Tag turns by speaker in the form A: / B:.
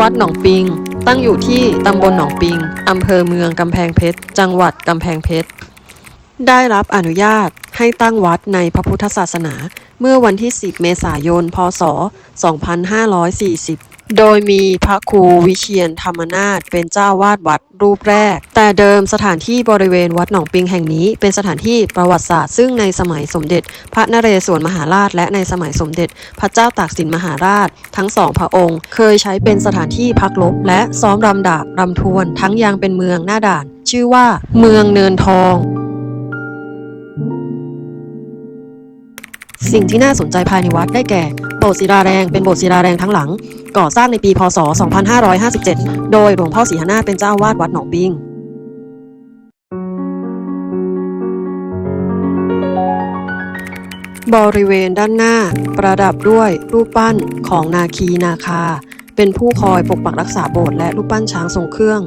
A: วัดหนองปิง ตั้งอยู่ที่ตำบลหนองปิง อำเภอเมืองกำแพงเพชร จังหวัดกำแพงเพชร ได้รับอนุญาตให้ตั้งวัดในพระพุทธศาสนา เมื่อวันที่ 10 เมษายน พศ 2540 โดยมีพระครูวิเชียนธรรมนาถเป็นเจ้าวาดวัดรูปแรก แต่เดิมสถานที่บริเวณวัดหนองปิงแห่งนี้ เป็นสถานที่ประวัติศาสตร์ซึ่งในสมัยสมเด็จ พระนเรศวรมหาราช และในสมัยสมเด็จ พระเจ้าตากสินมหาราช ทั้งสองพระองค์ เคยใช้เป็นสถานที่พักรบและซ้อมรำดาบรำทวน ทั้งยังเป็นเมืองหน้าด่าน ชื่อว่า เมืองเนินทอง สิ่งที่น่าสนใจภายในวัดได้แก่ โบสถ์ศิลาแรงเป็นโบสถ์ศิลาแรงทั้งหลัง ก่อสร้างในปีพศ 2557 โดยหลวงพ่อศรีหนาถเป็นเจ้าอาวาดวัดหนองปิงบริเวณด้านหน้า ประดับด้วยรูปปั้นของนาคีนาคา เป็นผู้คอยปกปักรักษาโบสถ์และรูปปั้นช้างทรงเครื่อง